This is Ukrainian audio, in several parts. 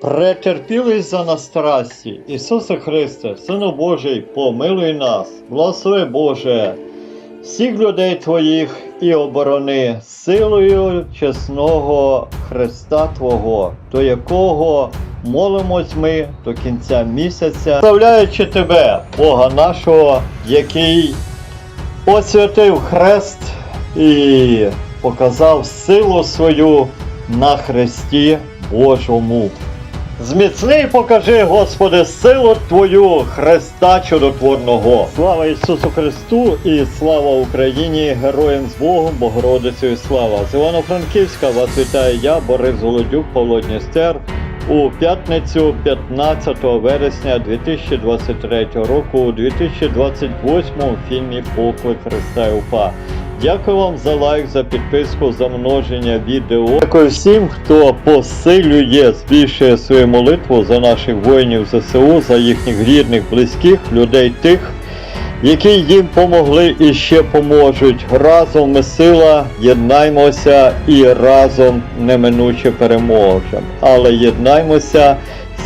Претерпілий за нас страсті, Ісусе Христе, Сину Божий, помилуй нас, благослови Боже, всіх людей Твоїх і оборони силою чесного Христа Твого, до якого молимось ми до кінця місяця, славляючи Тебе, Бога нашого, який освятив хрест і показав силу свою на Христі Божому. Зміцни покажи, Господи, силу Твою, Христа чудотворного. Слава Ісусу Христу і слава Україні, героям з Богом, Богородицею слава. З Івано-Франківська вас вітаю я, Борис Голодюк, Павло. У п'ятницю 15 вересня 2023 року у 2028 фільмі Поклик Христа і УПА. Дякую вам за лайк, за підписку, за множення відео. Дякую всім, хто посилює, збільшує свою молитву за наших воїнів ЗСУ, за їхніх рідних, близьких, людей тих, які їм помогли і ще поможуть. Разом ми сила, єднаймося і разом неминуче переможемо. Але єднаймося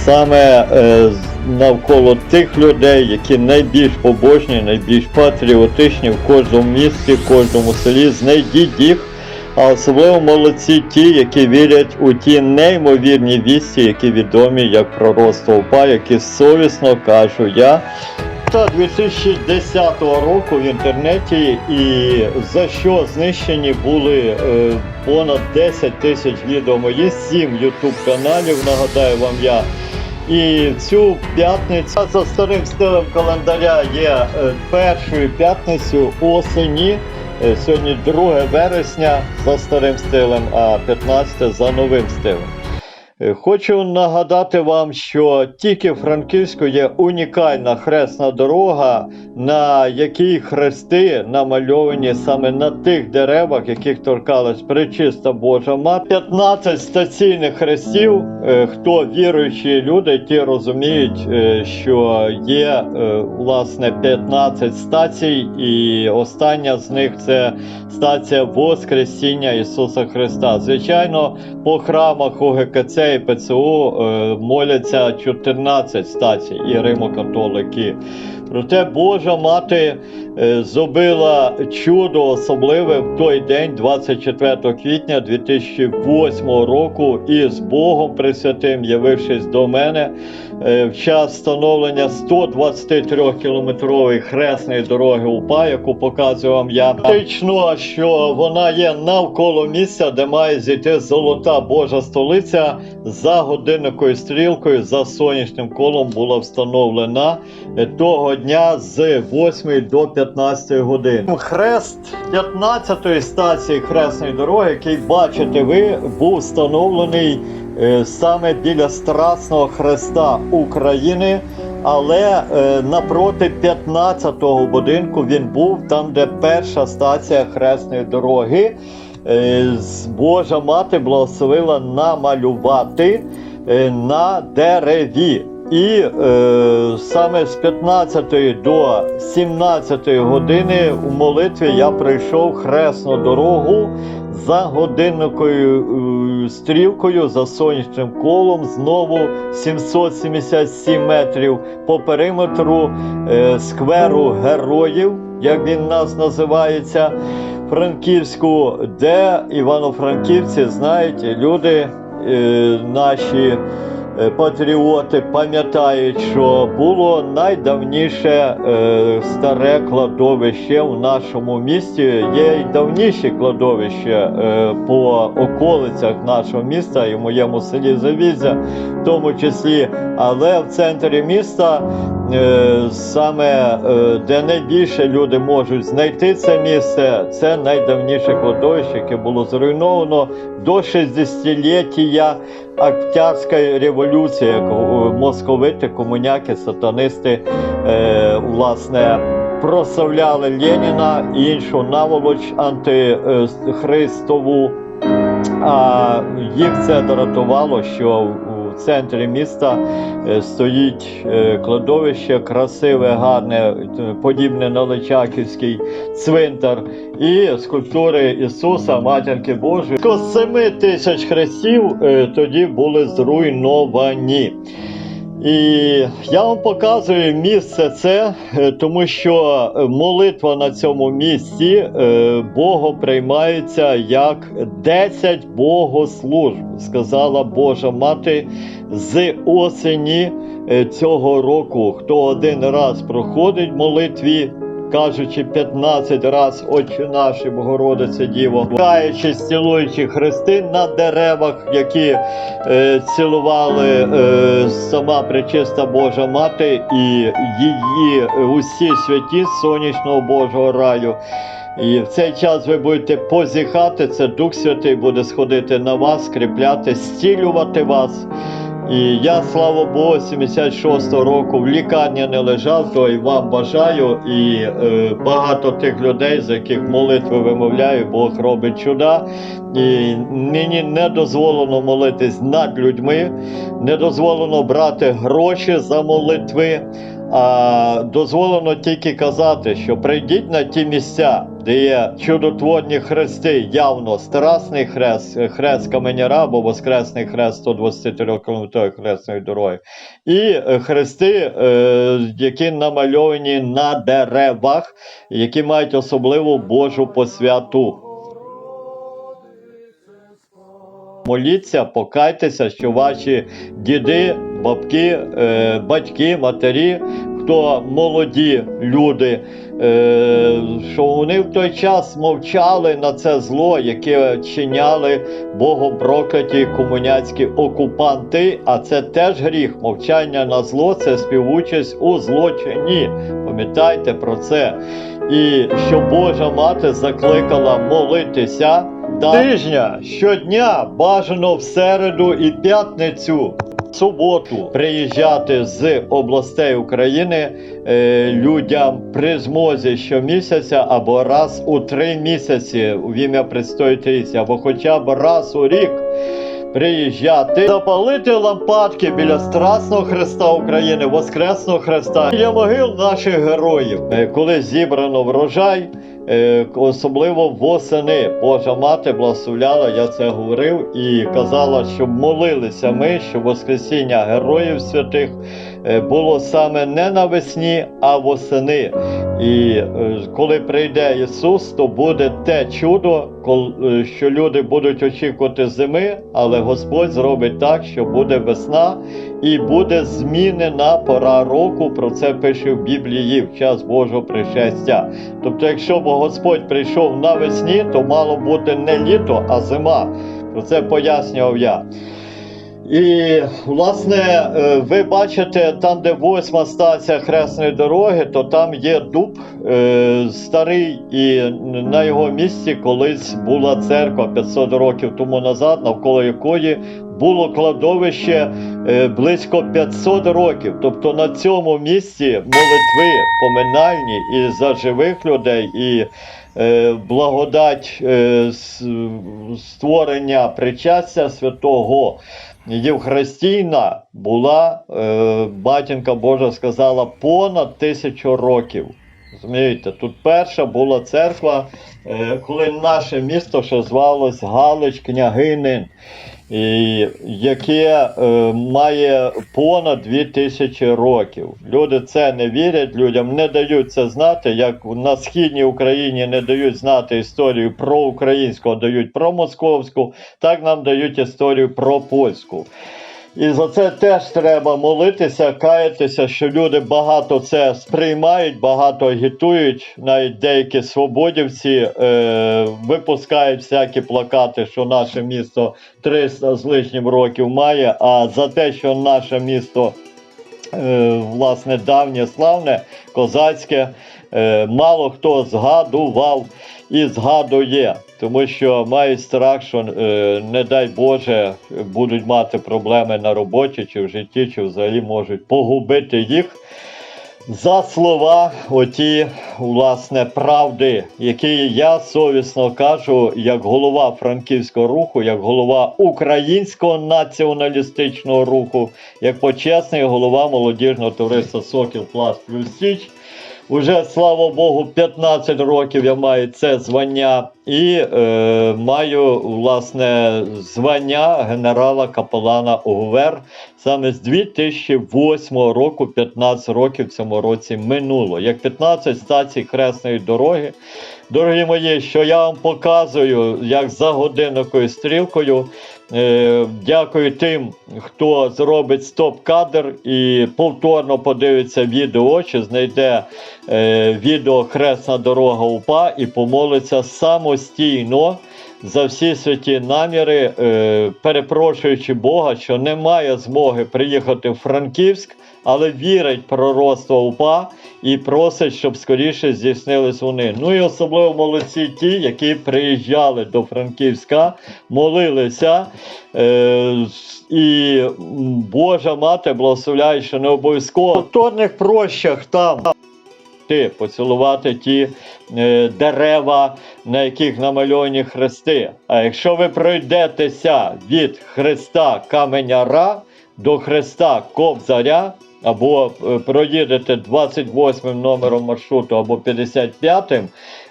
саме е, навколо тих людей, які найбільш побожні, найбільш патріотичні в кожному місті, в кожному селі. Знайдіть їх. А особливо молодці ті, які вірять у ті неймовірні вісті, які відомі як пророцтво УПА, які совісно кажу я. Та 2010 року в інтернеті і за що знищені були е, понад 10 тисяч відео мої, 7 ютуб каналів, нагадаю вам я. І цю п'ятницю за старим стилем календаря є е, першою п'ятницю осені. Е, Сьогодні 2 вересня за старим стилем, а 15 за новим стилем. Е, Хочу нагадати вам, що тільки в Франківську є унікальна хресна дорога, на якій хрести намальовані саме на тих деревах, яких торкалась пречиста Божа Мати. 15 стаційних хрестів. Е, Хто віруючі люди, ті розуміють, е, що є власне 15 стацій, і остання з них це стація Воскресіння Ісуса Христа. Звичайно, по храмах ОГКЦ і ПЦУ е, моляться 14 стацій і римокатолики. Проте Божа мати зробила чудо особливе в той день, 24 квітня 2008 року, і з Богом Пресвятим, явившись до мене е, в час встановлення 123 кілометрової хресної дороги УПА, яку показую вам я. Фактично, що вона є навколо місця, де має зійти золота Божа столиця за годинникою стрілкою, за сонячним колом була встановлена е, того дня з 8 до 15 години. Хрест 15-ї стації хресної дороги, який бачите ви, був встановлений е, саме біля Страсного Хреста України. Але е, напроти 15-го будинку він був там, де перша стація хресної дороги. Е, Божа мати благословила намалювати е, на дереві. І е, саме з 15 до 17 години у молитві я прийшов хресну дорогу за годинникою е, стрілкою, за сонячним колом, знову 777 метрів по периметру е, скверу героїв, як він нас називається, Франківську, де івано-франківці знають люди е, наші. Е, Патріоти пам'ятають, що було найдавніше е, старе кладовище в нашому місті. Є й давніші кладовища е, по околицях нашого міста і в моєму селі Завізя, в тому числі. Але в центрі міста, саме де найбільше люди можуть знайти це місце, це найдавніше кладовище, яке було зруйновано до 60-ліття Октябрьської революція, е, московити, комуняки, сатанисти, е, власне, прославляли Леніна і іншу наволоч антихристову. А їх це дратувало, що в центрі міста е, стоїть е, кладовище, красиве, гарне, подібне на Личаківський цвинтар. І скульптури Ісуса, Матінки Божої. Близько 7 тисяч хрестів е, тоді були зруйновані. І я вам показую місце це, е, тому що молитва на цьому місці Богу приймається як 10 богослужб, сказала Божа Мати з осені е, цього року. Хто один раз проходить молитві, кажучи 15 раз Отче наш і Богородице Діво, каючи, цілуючи хрести на деревах, які е, цілували е, сама пречиста Божа Мати і її е, усі святі сонячного Божого раю. І в цей час ви будете позіхати, це Дух Святий буде сходити на вас, скріпляти, зцілювати вас. І я, слава Богу, 76-го року в лікарні не лежав, то і вам бажаю. І е, багато тих людей, за яких молитви вимовляю, Бог робить чуда. І нині не дозволено молитись над людьми, не дозволено брати гроші за молитви. А дозволено тільки казати, що прийдіть на ті місця, де є чудотворні хрести, явно Страсний хрест, хрест Каменяра або Воскресний хрест 123 км хресної дороги, і хрести, е, які намальовані на деревах, які мають особливу Божу посвяту. Моліться, покайтеся, що ваші діди, бабки, е, батьки, матері, хто молоді люди, е, що вони в той час мовчали на це зло, яке чиняли богопрокляті комуняцькі окупанти. А це теж гріх. Мовчання на зло це співучасть у злочині. Пам'ятайте про це. І що Божа мати закликала молитися тижня щодня бажано в середу і п'ятницю. Суботу приїжджати з областей України е, людям при змозі щомісяця або раз у три місяці в ім'я Трійці, або хоча б раз у рік приїжджати, запалити лампадки біля Страсного Христа України, Воскресного Христа, біля могил наших героїв, Е, коли зібрано врожай. Е, Особливо восени Божа мати благословляла, я це говорив і казала, щоб молилися ми, щоб Воскресіння героїв святих е, було саме не навесні, а восени. І е, коли прийде Ісус, то буде те чудо, е, що люди будуть очікувати зими, але Господь зробить так, що буде весна і буде змінена пора року. Про це пише в Біблії в час Божого пришестя. Тобто, якщо б Господь прийшов навесні, то мало бути не літо, а зима. Про це пояснював я. І, власне, е, ви бачите, там, де восьма стація хресної дороги, то там є дуб е, старий, і на його місці колись була церква 500 років тому назад, навколо якої було кладовище е, близько 500 років. Тобто на цьому місці молитви поминальні і за живих людей, і благодать створення причастя святого. Євхристійна була, е, батінка Божа сказала, понад тисячу років. Розумієте, тут перша була церква, е, коли наше місто ще звалось Галич Княгинин, яке е, має понад 2000 років. Люди це не вірять, людям не дають це знати, як на східній Україні не дають знати історію про українську, а дають про московську, так нам дають історію про польську. І за це теж треба молитися, каятися, що люди багато це сприймають, багато агітують. Навіть деякі свободівці е, випускають всякі плакати, що наше місто 300 з лишнім років має. А за те, що наше місто е, власне давнє славне, козацьке, е, мало хто згадував і згадує, тому що мають страх, що е, не дай Боже будуть мати проблеми на роботі чи в житті, чи взагалі можуть погубити їх. за слова, оті, власне, правди, які я совісно кажу, як голова франківського руху, як голова українського націоналістичного руху, як почесний голова молодіжного товариства Сокіл Пласт Плюс Січ. Уже слава Богу, 15 років я маю це звання і е, маю власне звання генерала капелана ОГУВЕР саме з 2008 року, 15 років в цьому році минуло. Як 15 стацій Хресної дороги. Дорогі мої, що я вам показую, як за годинникою стрілкою. Е, дякую тим, хто зробить стоп-кадр і повторно подивиться відео, чи знайде е, відео Хресна дорога УПА і помолиться самостійно за всі святі наміри, е, перепрошуючи Бога, що немає змоги приїхати в Франківськ, але вірить пророцтво УПА і просить, щоб скоріше здійснились вони. Ну і особливо молодці ті, які приїжджали до Франківська, молилися. Е, і Божа мати благословляє, що не обов'язково в повторних прощах там ти поцілувати ті е, дерева, на яких намальовані хрести. А якщо ви пройдетеся від хреста каменяра до хреста Кобзаря, або е, проїдете 28 номером маршруту, або 55-м,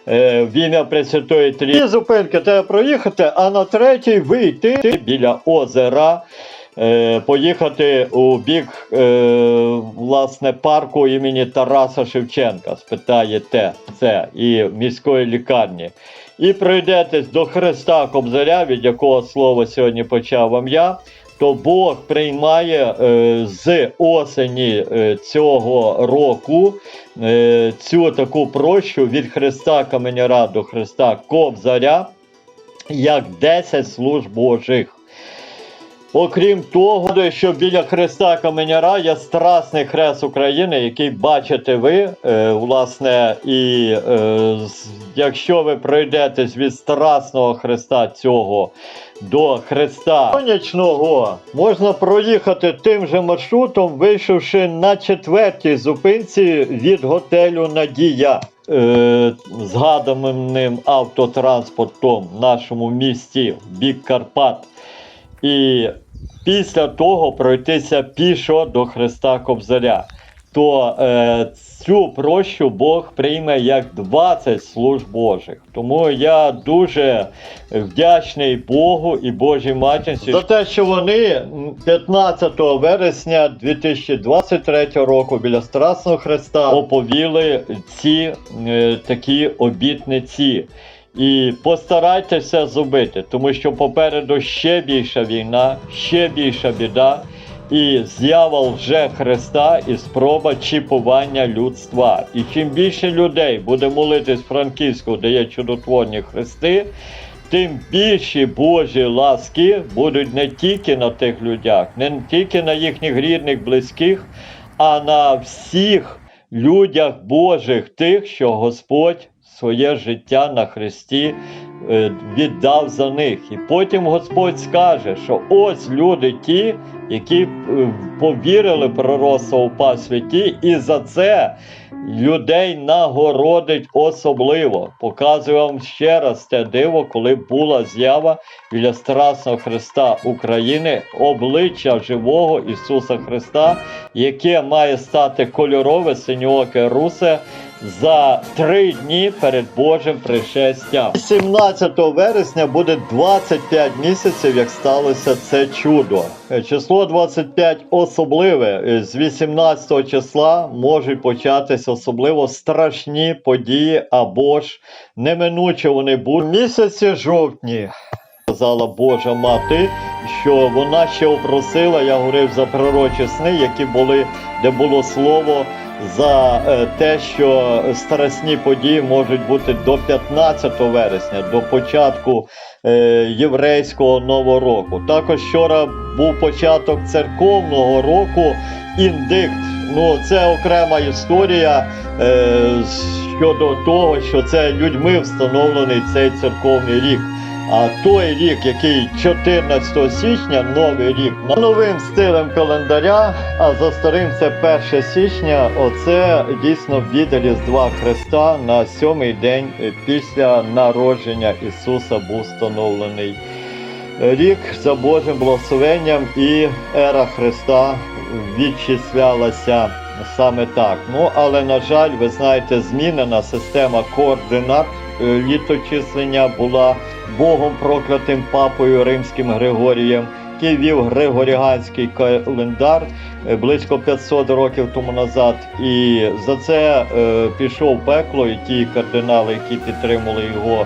е, в ім'я Пресвятої Трійці. Дві зупинки треба проїхати, а на третій вийти біля озера. Е, поїхати у бік е, власне парку імені Тараса Шевченка, спитаєте це і міської лікарні. І пройдетесь до Христа Кобзаря, від якого слово сьогодні почав вам я. То Бог приймає е, з осені е, цього року е, цю таку прощу від Христа Каменяра до Христа Кобзаря як 10 служб Божих. Окрім того, що біля Христа Каменяра є Страсний Хрест України, який бачите ви, е, власне, і е, якщо ви пройдетесь від Страсного Христа цього до Христа Сонячного, можна проїхати тим же маршрутом, вийшовши на четвертій зупинці від готелю Надія. Е, згаданим автотранспортом в нашому місті в бік Карпат. І після того пройтися пішо до Христа Кобзаря. То е, цю прощу Бог прийме як 20 служб Божих. Тому я дуже вдячний Богу і Божій Матінці за те, що вони 15 вересня 2023 року біля Страсного Христа оповіли ці е, такі обітниці. І постарайтеся зробити, тому що попереду ще більша війна, ще більша біда, і з'ява лже Христа і спроба чіпування людства. І чим більше людей буде молитись Франківську, де є чудотворні хрести, тим більші Божі ласки будуть не тільки на тих людях, не тільки на їхніх рідних, близьких, а на всіх людях Божих, тих, що Господь своє життя на Христі е, віддав за них. І потім Господь скаже, що ось люди ті, які е, повірили в пророцтво УПА святі, і за це людей нагородить особливо. Показую вам ще раз те диво, коли була з'ява біля Страсного Христа України, обличчя живого Ісуса Христа, яке має стати кольорове, синьооке русе за три дні перед Божим пришестям. 17 вересня буде 25 місяців, як сталося це чудо. Число 25 особливе. З 18 числа можуть початися особливо страшні події або ж неминуче вони будуть. В місяці жовтні сказала Божа мати, що вона ще опросила, я говорив за пророчі сни, які були, де було слово за е, те, що страсні події можуть бути до 15 вересня, до початку е, єврейського нового року. Також вчора був початок церковного року індикт. Ну, це окрема історія е, щодо того, що це людьми встановлений цей церковний рік. А той рік, який 14 січня, новий рік, на новим стилем календаря, а за старим це 1 січня, оце дійсно від Різдва Христа на сьомий день після народження Ісуса був встановлений. Рік за Божим благословенням і ера Христа відчислялася саме так. Ну, але, на жаль, ви знаєте, змінена система координат е, літочислення була Богом проклятим папою Римським Григорієм, який вів Григоріанський календар е, близько 500 років тому назад. І за це е, пішов пекло і ті кардинали, які підтримали його.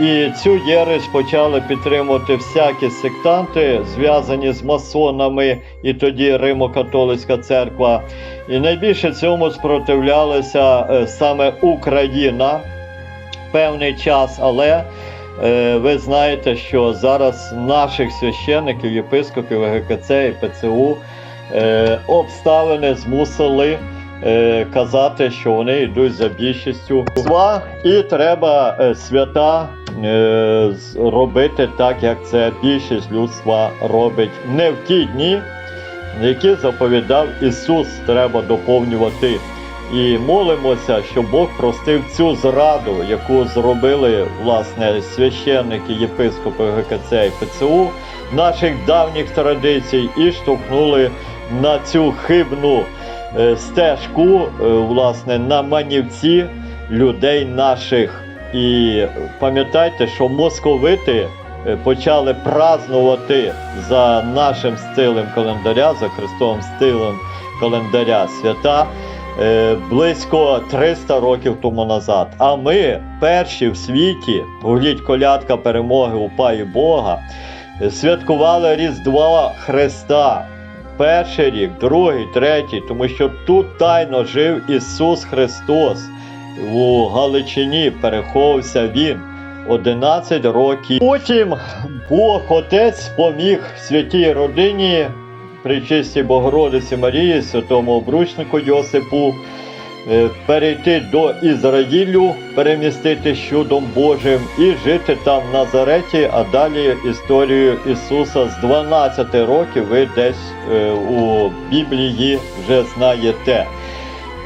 І цю єресь почали підтримувати всякі сектанти, зв'язані з масонами, і тоді Римо-католицька церква. І найбільше цьому спротивлялася е, саме Україна певний час, але ви знаєте, що зараз наших священиків, єпископів ГКЦ і ПЦУ е, обставини змусили е, казати, що вони йдуть за більшістю зла, і треба е, свята е, робити так, як це більшість людства робить не в ті дні, які заповідав Ісус, треба доповнювати. І молимося, щоб Бог простив цю зраду, яку зробили власне священники, єпископи ГКЦ і ПЦУ наших давніх традицій і штовхнули на цю хибну е, стежку, е, власне, на манівці людей наших. І пам'ятайте, що московити е, почали празнувати за нашим стилем календаря, за Христовим стилем календаря свята близько 300 років тому назад. А ми перші в світі, гуліть колядка перемоги упа і Бога, е, святкували Різдва Христа. Перший рік, другий, третій, тому що тут тайно жив Ісус Христос. У Галичині переховався він 11 років. Потім Бог Отець поміг святій родині Пречистій Богородиці Марії, святому обручнику Йосипу, е, перейти до Ізраїлю, перемістити чудом Божим і жити там в Назареті, а далі історію Ісуса з 12 років ви десь е, у Біблії вже знаєте.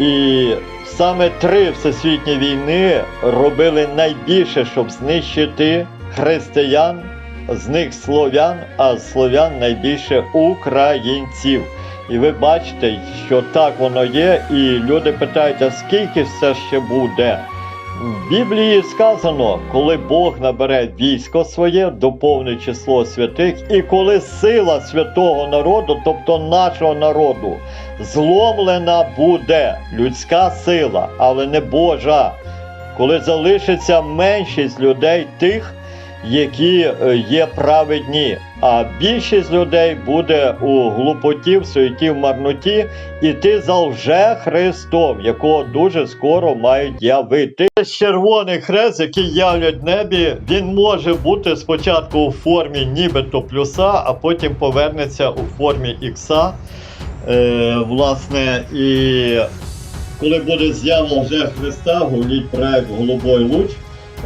І саме три всесвітні війни робили найбільше, щоб знищити християн, з них слов'ян, а з слов'ян найбільше українців. І ви бачите, що так воно є, і люди питають, а скільки все ще буде? В Біблії сказано, коли Бог набере військо своє, доповнить число святих, і коли сила святого народу, тобто нашого народу, зломлена буде людська сила, але не Божа, коли залишиться меншість людей тих, які е, є праведні, а більшість людей буде у глупоті, в суеті, в марноті, іти за лже Христом, якого дуже скоро мають явити. Червоний хрест, який являть в небі, він може бути спочатку у формі нібито плюса, а потім повернеться у формі ікса. Е, власне, і коли буде з'ява лже Христа, гуліть проект Голубой луч.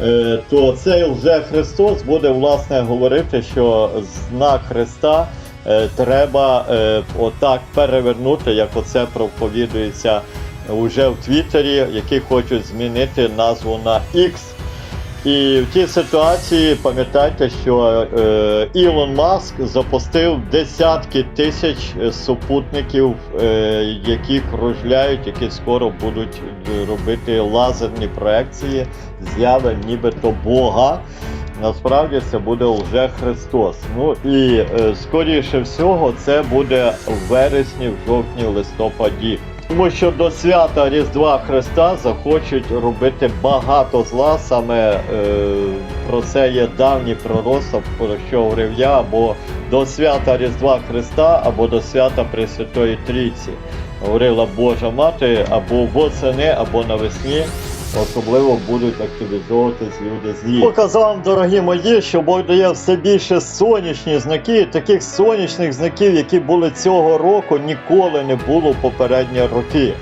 Е, то цей вже Христос буде власне говорити, що знак Христа е, треба е, отак перевернути, як оце проповідується уже в Твіттері, які хочуть змінити назву на X. І в тій ситуації пам'ятайте, що е, Ілон Маск запустив десятки тисяч е, супутників, е, які кружляють, які скоро будуть е, робити лазерні проекції, з'яви нібито Бога. Насправді це буде вже Христос. Ну і е, скоріше всього це буде в вересні, в жовтні, листопаді. Тому що до свята Різдва Христа захочуть робити багато зла. Саме е, про це є давній пророцтва, про що говорив я, або до свята Різдва Христа, або до свята Пресвятої Трійці. Говорила Божа Мати або восени, або навесні. Особливо будуть активізовуватись люди злі. Показав дорогі мої, що дає все більше сонячні знаки. Таких сонячних знаків, які були цього року, ніколи не було в попередні роки.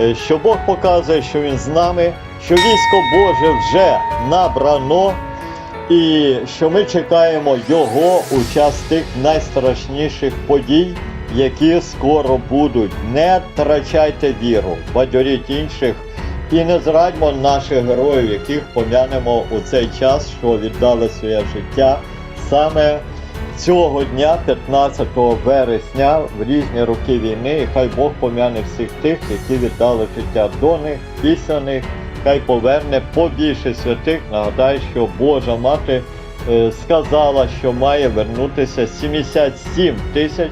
Е, Що Бог показує, що Він з нами, що військо Боже вже набрано. і що ми чекаємо Його у час тих найстрашніших подій, які скоро будуть. Не втрачайте віру, бадьоріть інших і не зрадьмо наших героїв, яких пом'янемо у цей час, що віддали своє життя саме цього дня, 15 вересня, в різні роки війни. І хай Бог пом'яне всіх тих, які віддали життя до них, після них. Хай поверне побільше святих. Нагадаю, що Божа мати е, сказала, що має вернутися 77 тисяч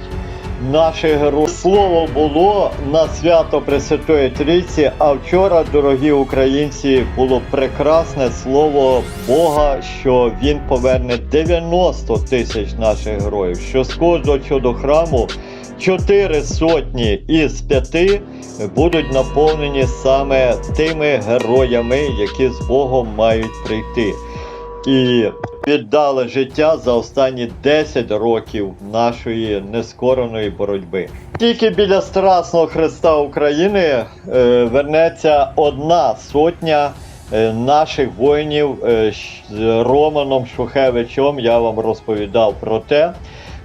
наших героїв. Слово було на свято Пресвятої Трійці, а вчора, дорогі українці, було прекрасне слово Бога, що він поверне 90 тисяч наших героїв. Що з кожного щодо храму чотири сотні із п'яти будуть наповнені саме тими героями, які з Богом мають прийти. І віддали життя за останні 10 років нашої нескореної боротьби. Тільки біля Страсного Христа України е, вернеться одна сотня е, наших воїнів е, з Романом Шухевичем. Я вам розповідав про те,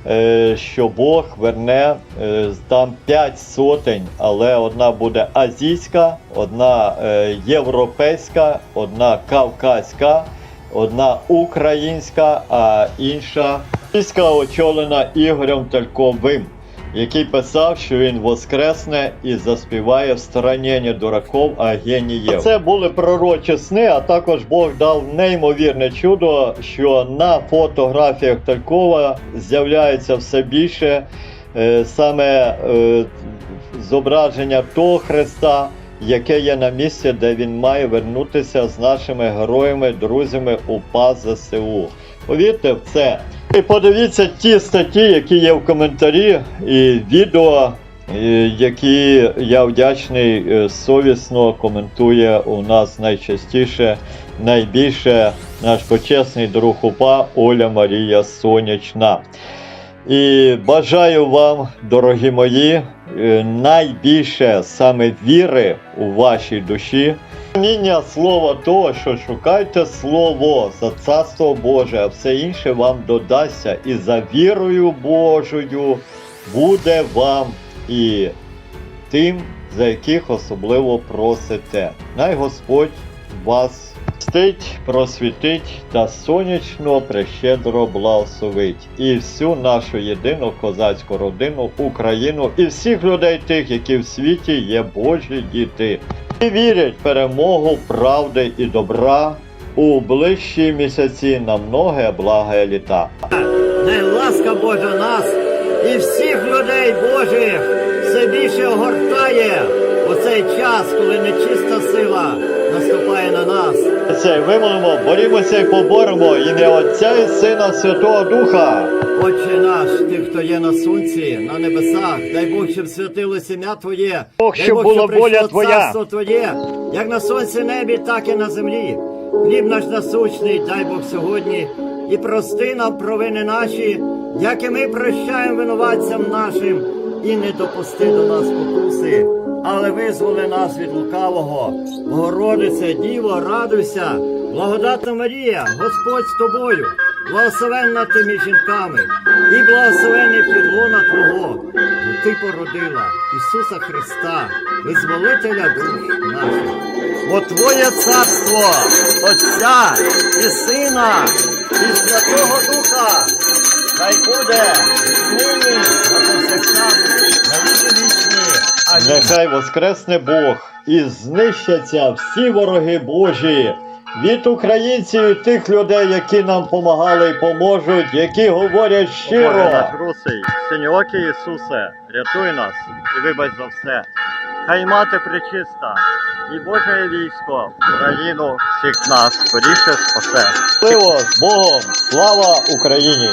е, що Бог верне е, там 5 сотень, але одна буде азійська, одна е, європейська, одна кавказька одна українська, а інша російська очолена Ігорем Тальковим, який писав, що він воскресне і заспіває в стороні не дураков, а геніїв. Це були пророчі сни, а також Бог дав неймовірне чудо, що на фотографіях Талькова з'являється все більше е, саме е, зображення того Христа, яке є на місці, де він має вернутися з нашими героями, друзями УПА ЗСУ. Повірте в це. І подивіться ті статті, які є в коментарі, і відео, які я вдячний е, совісно коментує у нас найчастіше, найбільше наш почесний друг УПА Оля Марія Сонячна. І бажаю вам, дорогі мої, е, найбільше саме віри у вашій душі. Розуміння слова того, що шукайте слово за царство Боже, а все інше вам додасться. І за вірою Божою буде вам і тим, за яких особливо просите. Най Господь вас Стить, просвітить та сонячно прещедро благословить. І всю нашу єдину козацьку родину, Україну і всіх людей тих, які в світі є Божі діти, і вірять в перемогу правди і добра. У ближчі місяці на многе благе літа. Най ласка Божа нас і всіх людей Божих все більше огортає у цей час, коли нечиста сила наступає на нас. Це вимолимо, борімося і поборемо ім'я Отця і Сина Святого Духа. Отче наш, ти, хто є на сонці, на небесах, дай Бог, щоб святилось ім'я Твоє, Бог, дай щоб Бог, була прийшло воля Твоя. царство Твоє, як на сонці небі, так і на землі. Хліб наш насущний, дай Бог сьогодні, і прости нам провини наші, як і ми прощаємо винуватцям нашим, і не допусти до нас покуси, але визволи нас від лукавого. Богородице, Діво, радуйся, благодатна Марія, Господь з тобою, благословенна ти між жінками, і благословений підлона Твого, бо ти породила Ісуса Христа, визволителя душ наших. Бо Твоє царство, Отця і Сина, і Святого Духа, хай буде нині, на повсякчас, на віки вічні. Амінь. Нехай воскресне Бог і знищаться всі вороги Божі від українців і тих людей, які нам помагали і поможуть, які говорять щиро. Русий, синьоокий Ісусе, рятуй нас і вибач за все. Хай мати причиста і Боже військо, Україну всіх нас скоріше спасе. З Богом! Слава Україні!